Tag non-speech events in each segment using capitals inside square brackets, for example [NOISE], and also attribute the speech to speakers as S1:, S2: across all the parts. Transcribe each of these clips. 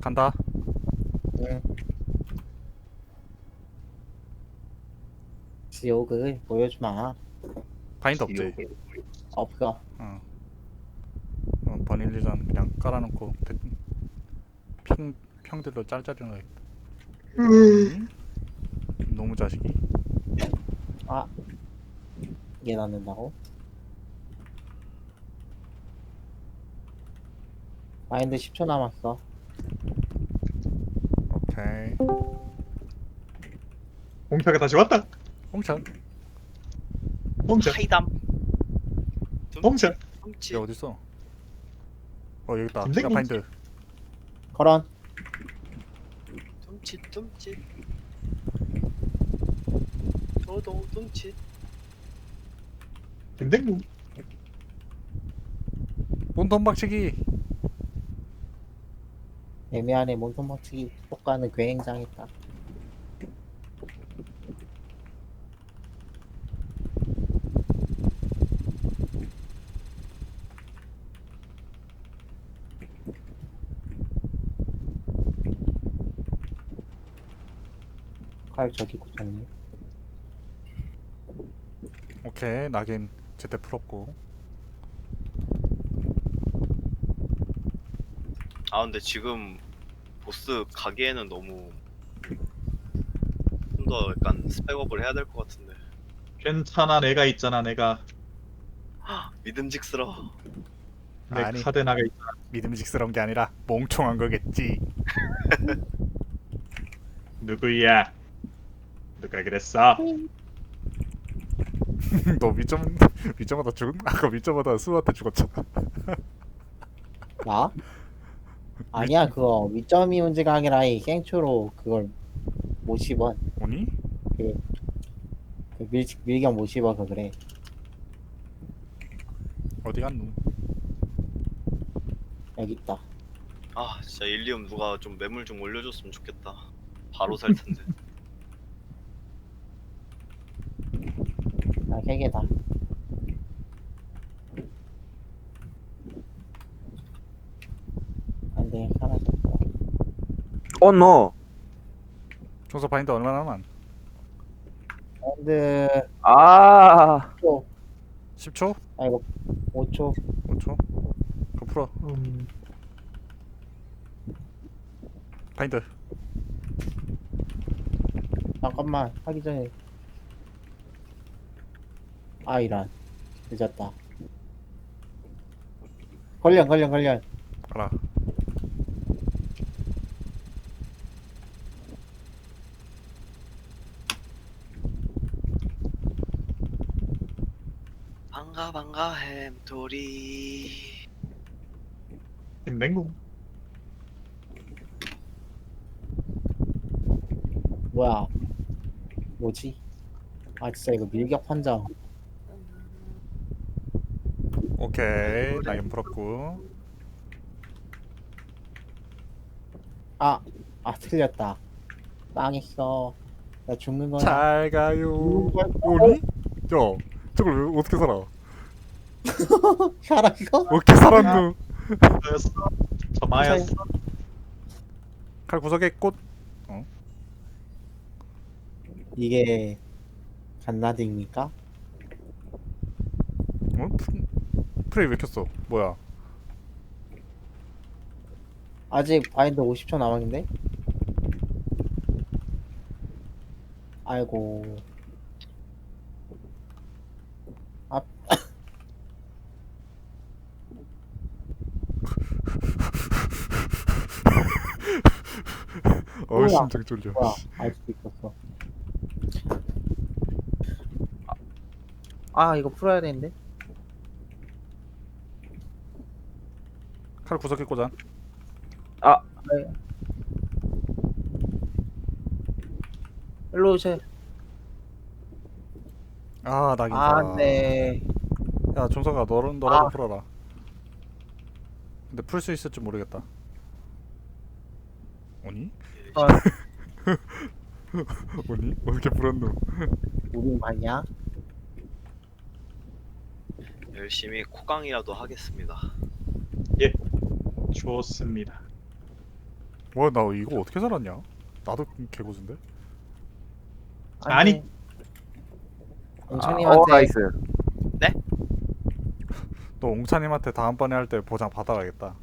S1: 간다.
S2: 응. 지옥을 보여주마.
S1: 바인드 없지.
S2: 없어.
S1: 어. 어, 버닐리전 그냥 깔아놓고 대- 평 평들로 짤짤이 넣어. 음. 너무 자식이.
S2: 아. 이게 낳는다고? 마인드 10초 남았어.
S1: 오케이.
S3: 홍차가 다시 왔다.
S1: 홍찬
S3: 홍차.
S4: 하이담
S3: 홍차.
S1: 얘 어디 있어? 어 여기 있다. 야. 바인드.
S2: 거런.
S4: 둠칫 둠칫 저도 둠칫
S3: 댕댕구.
S1: 몸통 박치기.
S2: 애매하네 몸통 박치기 효과는 굉장했다. 칼 저기 고쳤네.
S1: 오케이 낙인 제때 풀었고.
S4: 아 근데 지금 보스 가기에는 너무 좀 더 약간 스펙업을 해야 될 것 같은데
S3: 괜찮아 내가 있잖아 내가.
S4: 하, [GASPS] 믿음직스러워
S3: 내
S1: 아니.
S3: 카드 나가 있잖아.
S1: 믿음직스러운 게 아니라 멍청한 거겠지. [LAUGHS]
S3: 누구야? 누가 그랬어? [LAUGHS]
S1: 너 위점 위점하다 죽은? 아까 위점하다 수한테 죽었잖아.
S2: 나? [LAUGHS] 아니야 그거 위점이 문제가 아니라 이 갱초로 그걸 못 씹어
S1: 오니?
S2: 그 밀, 밀경 못 씹어서 그래.
S1: 어디 갔노?
S2: 여기 있다.
S4: 아 진짜 일리움 누가 좀 매물 좀 올려줬으면 좋겠다. 바로 살 텐데. [LAUGHS]
S2: 아 세개다 안돼 사라졌어
S5: 어, 노.
S1: 청소 바인드 얼마나 남았?
S2: 밴드
S5: 아,
S2: 10초
S1: 10초?
S2: 아이고 5초
S1: 5초? 그거 풀어.
S3: 음,
S1: 바인드.
S2: 잠깐만 하기 전에 아 이런 늦었다 걸려 걸려 걸려
S1: 알아.
S4: 반가 반가 햄토리
S3: 댕댕구.
S2: 뭐야 뭐지 아 진짜 이거 밀격 판정
S1: 오케이. 낙인 풀었고.
S2: 아, 아 틀렸다. 망했어. 나 죽는 거야.
S1: 잘 가요.
S2: 어?
S1: 오니? 야, 저걸 왜 어떻게 살아? [LAUGHS]
S2: 살았어?
S1: 어떻게 살았노?
S3: 저였어. 저 마였어.
S1: 칼 구석에 꽃.
S2: 이게 갓나드입니까?
S1: 어? 프- 프레이 왜 켰어? 뭐야?
S2: 아직 바인드 50초 남았는데? 아이고. 아,
S1: 어,
S2: 뭐야?
S1: 심장 쫄려.
S2: 뭐야. 알 수도 있었어. 아, 이거 풀어야 되는데?
S1: 칼 구석에 꽂아.
S2: 네. 일로 오세요.
S1: 아, 낙인.
S2: 아, 네.
S1: 야, 종서가 너는 너라도
S2: 아.
S1: 풀어라. 근데 풀 수 있을지 모르겠다. 오니?
S2: 어, [LAUGHS]
S1: 오니? 어떻게 풀었노?
S2: 우린 봤냐?
S4: 열심히 코강이라도 하겠습니다
S3: 좋습니다.
S1: 뭐야 나 이거 어떻게 살았냐? 나도 개고수인데?
S3: 아니.
S5: 어
S2: 옹천님한테
S5: 나이스 [LAUGHS]
S1: 너 옹차님한테 다음번에 할 때 보장 받아가겠다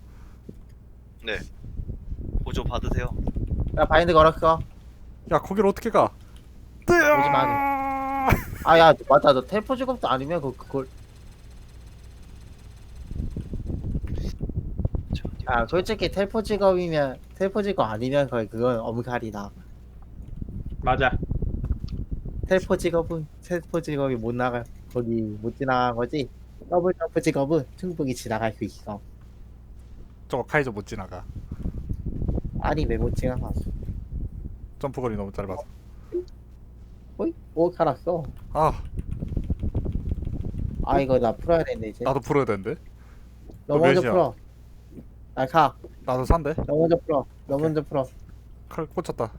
S4: 보조 받으세요.
S2: 야 바인드 걸었어.
S1: 야 거기를 어떻게 가?
S2: 오지 마. 아야 맞다 너 텔포 직업도 아니면 그 그걸.
S4: 저
S2: 아 솔직히 텔포 직업이면 텔포 직업 아니면 거의 그건 엄갈이다.
S3: 맞아.
S2: 텔포 직업은 텔포 직업이 못 나가 거기 못 지나간 거지. 더블 점프 직업은 충분히 지나갈 수 있어.
S1: 저거 카이저 못 지나가
S2: 아니 왜못 지나가?
S1: 점프 거리 너무 짧아서
S2: 어이? 오 살았어.
S1: 아
S2: 아 이거 나 풀어야 되는데 이제.
S1: 나도 풀어야 되는데 너너
S2: 먼저
S1: 몇이야?
S2: 풀어. 아 가.
S1: 나도 산대
S2: 너 먼저 풀어. 너 먼저 풀어.
S1: 칼 꽂혔다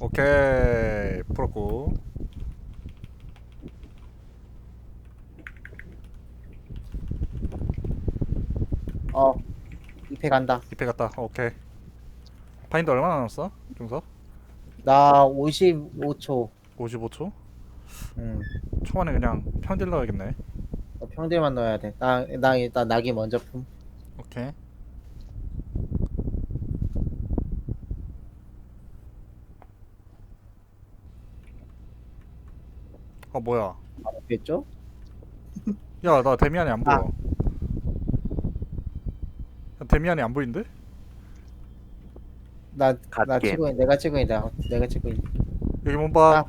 S1: 오케이 풀었고
S2: 어. 이패 간다.
S1: 입에 갔다 오케이 파인드 얼마나 남았어? 중서?
S2: 나 55초.
S1: 55초?
S2: 음.
S1: 초반에 그냥 평딜 넣어야겠네
S2: 어, 평딜만 넣어야 돼. 나, 나 일단 낙이 먼저 품.
S1: 오케이 아 뭐야
S2: 됐죠?
S1: 야 나 데미안이 안 보여
S2: 아.
S1: 야, 데미안이 안 보이는데?
S2: 나, 나. 치고 있 내가 치고 있 내가, 내가 치고 있
S1: 여기
S2: 아.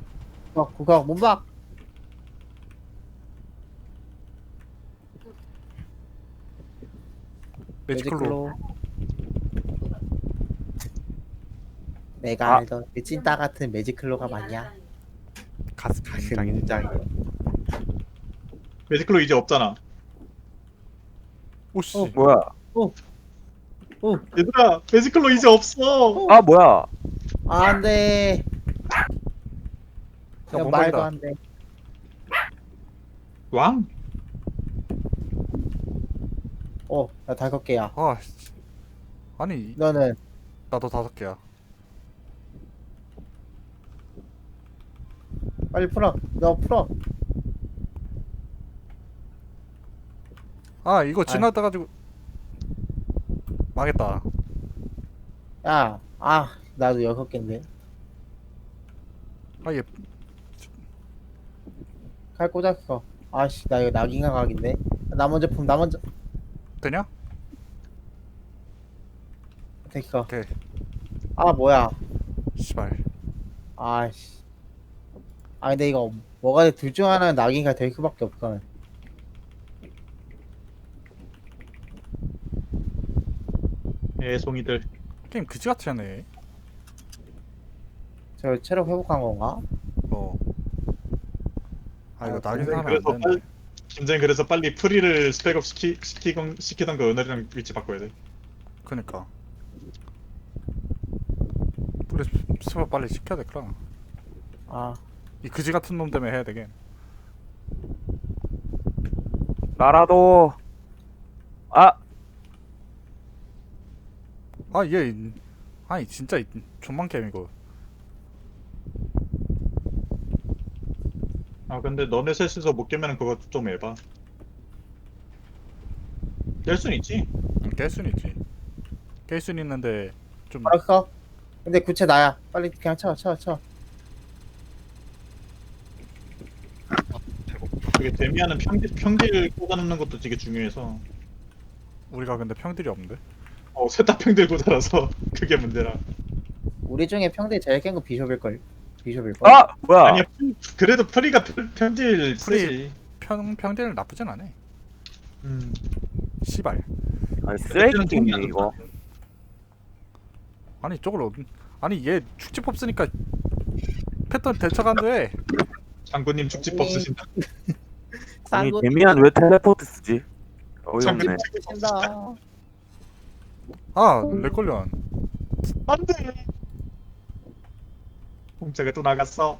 S2: 어, 그거 문박.
S1: 매지클로
S2: 내가
S5: 아.
S2: 알던 그 찐따 같은 매지클로가 맞냐?
S1: 가스피 굉장히
S2: 굉장히.
S3: 매직클로 이제 없잖아.
S1: 오씨
S2: 어.
S5: 뭐야
S3: 얘들아, 매직클로 이제 없어.
S5: 아 뭐야
S2: 아, 안 돼.
S1: 야,
S2: 야,
S1: 뭔
S2: 말도. 안 돼.
S3: 왕?
S2: 어, 나 다섯 개야.
S1: 아 씨. 아니
S2: 너는
S1: 나도 다섯 개야
S2: 빨리 풀어. 너 풀어.
S1: 아 이거 지나다 가지고 망했다
S2: 야, 아, 나도 여섯 개인데.
S1: 아 얘
S2: 칼 꽂았어. 아씨, 나 이거 낙인가 각인데. 나 먼저 품, 나 먼저.
S1: 되냐?
S2: 됐어.
S1: 오케이
S2: 아, 뭐야.
S1: 씨발
S2: 아씨. 아 근데 이거 뭐가 둘 중 하나는 낙인가 될 수밖에 없어.
S3: 애송이들.
S1: 게임 그지같이 하네
S2: 저 체력 회복한 건가?
S1: 어. 아 이거
S2: 아,
S1: 낙인 하면 안
S3: 그래서
S1: 되는데
S3: 빨리- 김재인 그래서 빨리 프리를 스펙업 시키, 시키던 거 은하리랑 위치 바꿔야 돼.
S1: 그니까 우리 스파 빨리 시켜야 돼 그럼
S2: 아,
S1: 이 그지 같은 놈 때문에 해야 되게
S5: 나라도 아
S1: 아 얘 아니 진짜 게임 이거
S3: 아, 근데 너네 셋이서 못 깨면 그거 좀 해봐. 깰 순 있지?
S1: 응, 깰순 있지 깰순 있는데 좀
S2: 알았어. 근데 구체 나야. 빨리 그냥 쳐, 쳐, 쳐.
S3: 그게 데미안은 평딜, 평딜 꽂아놓는 것도 되게 중요해서.
S1: 우리가 근데 평들이 없는데
S3: 어, 셋다 평딜 꽂아라서 [LAUGHS] 그게 문제라.
S2: 우리 중에 평대 제일 깬 거 비숍일 걸. 비숍일 걸.
S5: 아 뭐야
S3: 아니야, 그래도 프리가 평- 평딜
S1: 프리.
S3: 쓰지.
S1: 평 평딜 나쁘진 않아
S3: 음.
S1: 씨발
S5: 아니 쓰레기 게임이네 이거
S1: 아니 저걸 어디 아니 얘 축지법 쓰니까 패턴 대처가 안 돼
S3: 장군님 축지법
S2: 아니,
S3: 쓰신다.
S5: 아니 데미안 왜 텔레포트 쓰지 어이없네
S3: 장군님
S2: 친다.
S1: 아 렉걸려
S3: 안 돼. 공짜가 또 나갔어.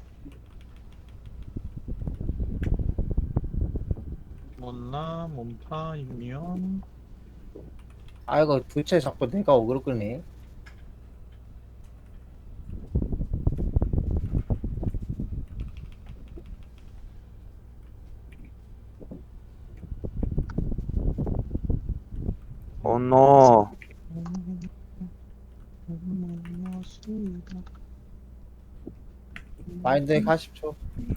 S3: 못나 몸파 익면
S2: 아 이거 부채 자꾸 내가 어그로 끌네.
S5: 어노.
S2: 마인드 40초.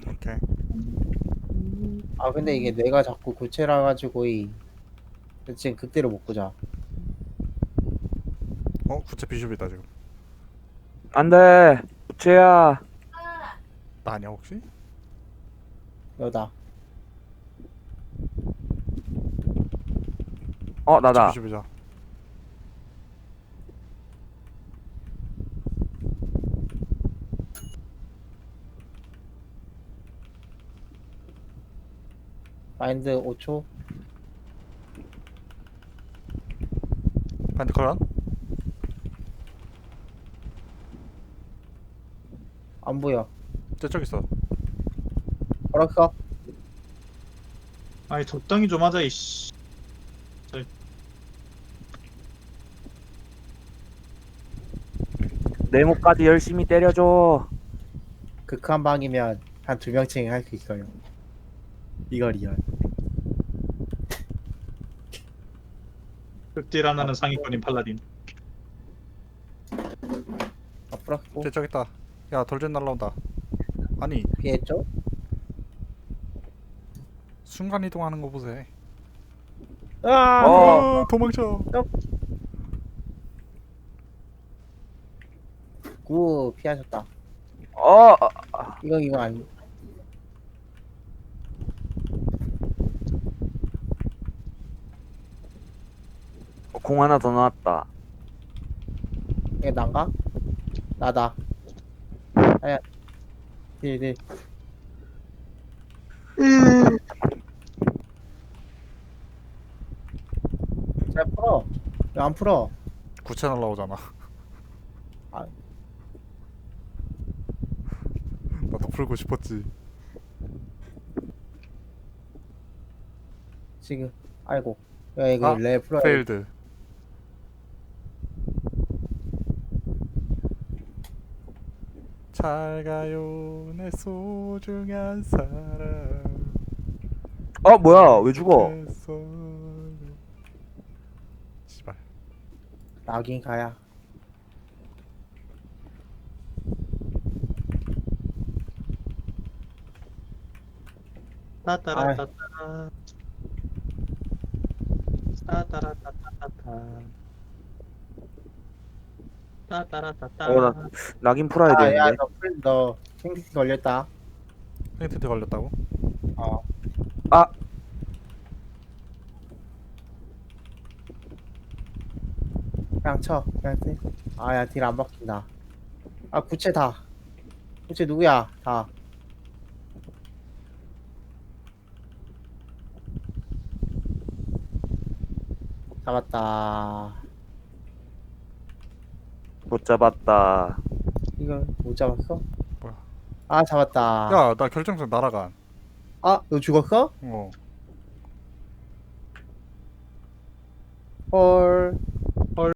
S1: 오케이.
S2: 아 근데 이게 뇌가 자꾸 고체라 가지고 이 지금 그때로 못 보자.
S1: 어 구체 비숍이다 지금.
S5: 안돼. 부채야.
S1: 나 아니야 혹시?
S2: 여다.
S5: 어 나다.
S1: 구체 비숍이자.
S2: 마인드 5초.
S1: 반드 컬런?
S2: 안 보여.
S1: 저쪽 있어.
S2: 걸었어.
S3: 아니 적당히 좀 하자 이씨.
S5: 네모까지 열심히 때려줘.
S2: 극한 방이면 한 두 명씩 할수 있어요. 이거 리얼.
S3: 극딜 하나는 상위권인 팔라딘.
S2: 아 풀었고
S1: 저쪽 있다. 야 돌전 날라온다. 아니
S2: 피했죠?
S1: 순간 이동하는 거 보세요.
S2: 아!
S5: 어.
S1: 어, 도망쳐.
S2: 구 피하셨다.
S5: 어.
S2: 이거 이거 아니.
S5: 공 하나 더 나왔다.
S2: 이게 난가? 나다. 아야. 딜딜. 잘 풀어. 왜 안 풀어?
S1: 구체 날라오잖아.
S2: 아.
S1: 나도 풀고 싶었지.
S2: 지금. 아이고. 야 이거
S1: 아,
S2: 레 풀어.
S1: 페일드. 잘 가요 내 소중한 사람.
S5: 어 뭐야 왜 죽어?
S1: 씨발.
S2: 나긴 가야.
S3: 따따라따따. 따따라따따따. 따따라따따.
S5: 어, 나- 낙인 풀어야
S2: 아, 야,
S5: 되는데.
S2: 너 풀, 너 생기스 걸렸다.
S1: 힌트 걸렸다고?
S2: 어.
S5: 아.
S2: 그냥 쳐. 그냥 돼. 아, 야, 딜안 박힌다. 아, 구체 다. 구체 누구야? 다. 잡았다.
S5: 못 잡았다.
S2: 이거 못 잡았어?
S1: 뭐야?
S2: 아, 잡았다.
S1: 야, 나 결정적 날아간.
S2: 아, 너 죽었어?
S1: 어.
S2: 헐.